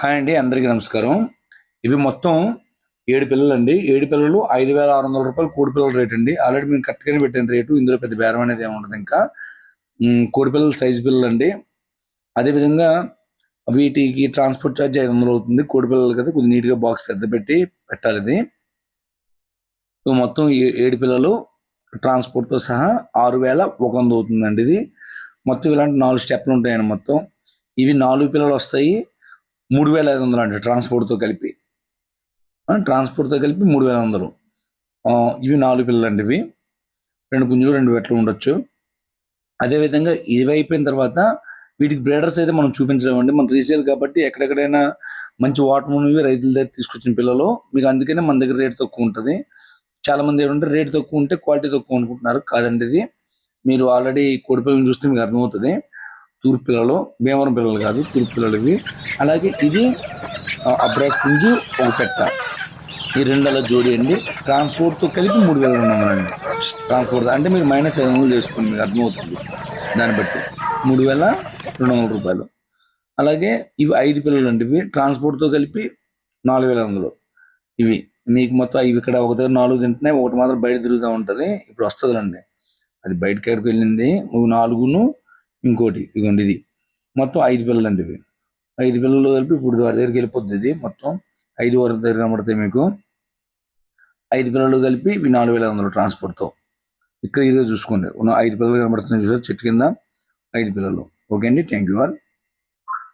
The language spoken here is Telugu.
హాయ్ అండి అందరికీ నమస్కారం. ఇవి మొత్తం ఏడు పిల్లలు అండి ఏడు పిల్లలు ఐదు వేల ఆరు వందల రూపాయలు కోడి పిల్లల రేట్ అండి. ఆల్రెడీ మేము కరెక్ట్గానే పెట్టిన రేటు. ఇందులో పెద్ద బేరం అనేది ఏమి ఉండదు ఇంకా. కోడి పిల్లల సైజు పిల్లలు అండి అదేవిధంగా వీటికి ట్రాన్స్పోర్ట్ ఛార్జ్ ఐదు వందలు అవుతుంది. కోడి పిల్లలు కదా కొద్దిగా నీట్గా బాక్స్ పెద్ద పెట్టి పెట్టాలి ఇది మొత్తం ఏ- ఏడు పిల్లలు ట్రాన్స్పోర్ట్తో సహా ఆరు వేల ఒక వంద అవుతుందండి ఇది. మొత్తం ఇలాంటి నాలుగు స్టెప్లు ఉంటాయండి మొత్తం. ఇవి నాలుగు పిల్లలు వస్తాయి. మూడు వేల ఐదు వందలు అండి ట్రాన్స్పోర్ట్తో కలిపి. ట్రాన్స్పోర్ట్తో కలిపి మూడు వేల వందలు. ఇవి నాలుగు పిల్లలు అండి ఇవి రెండు పుంజులు రెండు వెట్లు ఉండొచ్చు. అదేవిధంగా ఇవి అయిపోయిన తర్వాత వీటికి బ్రేడర్స్ అయితే మనం చూపించలేమండి. మన రీసేల్ కాబట్టి ఎక్కడెక్కడైనా మంచి వాటర్ ఉన్నవి రైతుల దగ్గర తీసుకొచ్చిన పిల్లలు. మీకు అందుకనే మన దగ్గర రేట్ తక్కువ ఉంటుంది. చాలామంది ఏంటంటే రేట్ తక్కువ ఉంటే క్వాలిటీ తక్కువ అనుకుంటున్నారు. కాదండి ఇది. మీరు ఆల్రెడీ కోడిపిల్లని చూస్తే మీకు అర్థమవుతుంది. తూర్పు పిల్లలు భీమవరం పిల్లలు కాదు తూర్పు పిల్లలు ఇవి అలాగే ఇది అబ్రాస్ పుంజు ఒక పెట్ట. ఈ రెండల జోడి అండి. ట్రాన్స్పోర్ట్తో కలిపి మూడు వేల రెండు వందలు అండి. ట్రాన్స్పోర్ట్ అంటే మీరు మైనస్ ఐదు వందలు చేసుకోండి మీకు అర్థమవుతుంది దాన్ని బట్టి. మూడు వేల రెండు వందల రూపాయలు. అలాగే ఇవి ఐదు పిల్లలు అండి ఇవి. ట్రాన్స్పోర్ట్తో కలిపి నాలుగు వేల వందలు. ఇవి. మీకు మొత్తం ఇవి ఇక్కడ ఒక దగ్గర నాలుగు తింటున్నాయి. ఒకటి మాత్రం బయట తిరుగుతూ ఉంటుంది. ఇప్పుడు వస్తుందండి అది బయటకి ఎక్కడికి వెళ్ళింది? నాలుగును ఇంకోటి ఇదిగోండి ఇది. మొత్తం ఐదు పిల్లలు అండి ఇవి. ఐదు పిల్లలు కలిపి ఇప్పుడు వారి దగ్గరికి వెళ్ళిపోద్ది ఇది. మొత్తం ఐదు వరకు దగ్గర కనబడతాయి మీకు. ఐదు పిల్లలు కలిపి ఇవి నాలుగు వేల వందలు ట్రాన్స్పోర్ట్తో ఇక్కడ ఈరోజు చూసుకోండి. ఉన్న ఐదు పిల్లలు కనబడుతున్నాయి చూసారు? చెట్టు కింద ఐదు పిల్లలు. ఓకే అండి. Thank you all.